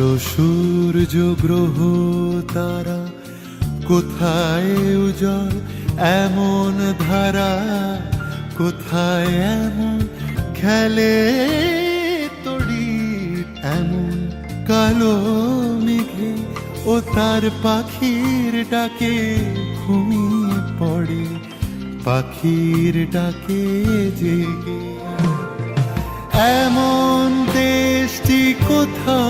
চন্দ্র সূর্য গ্রহ তারা কোথায় উজল এমন ধারা কোথায় এমন? খেলে তড়ি এমন কালো মেঘে ও তার পাখির ডাকে ঘুমিয়ে পড়ে। পাখির ডাকে জেগে। এমন দেশটি কোথাও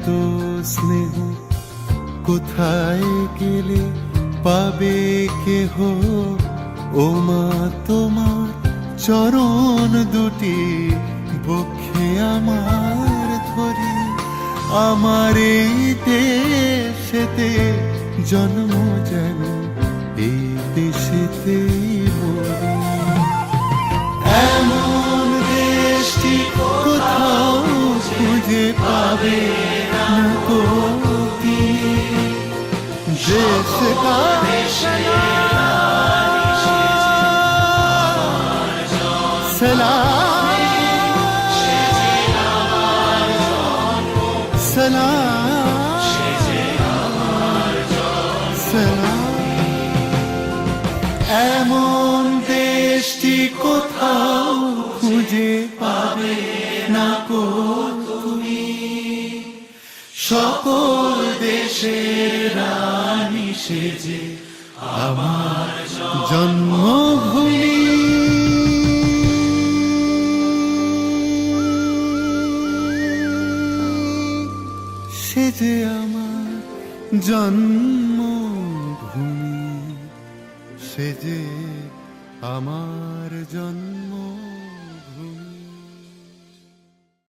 এত স্নেহ কোথায় গেলে পাবে কেহ? ও মা, তোমার চরণ দুটি বক্ষে আমার ধরে। আমার এই দেশেতে জন্ম যেন, এই দেশেতেই মরি। এমন দেশটি কোথাও খুঁজে পাবে দেশ का सलाम सलाम सलाम এমন দেশটি কোথাও খুঁজে পাবে না কো তুমি সকল দেশের রানী সেজে আমার জন্মভূমি। সেজে আমার জন্মভূমি সেজে আমার জন্ম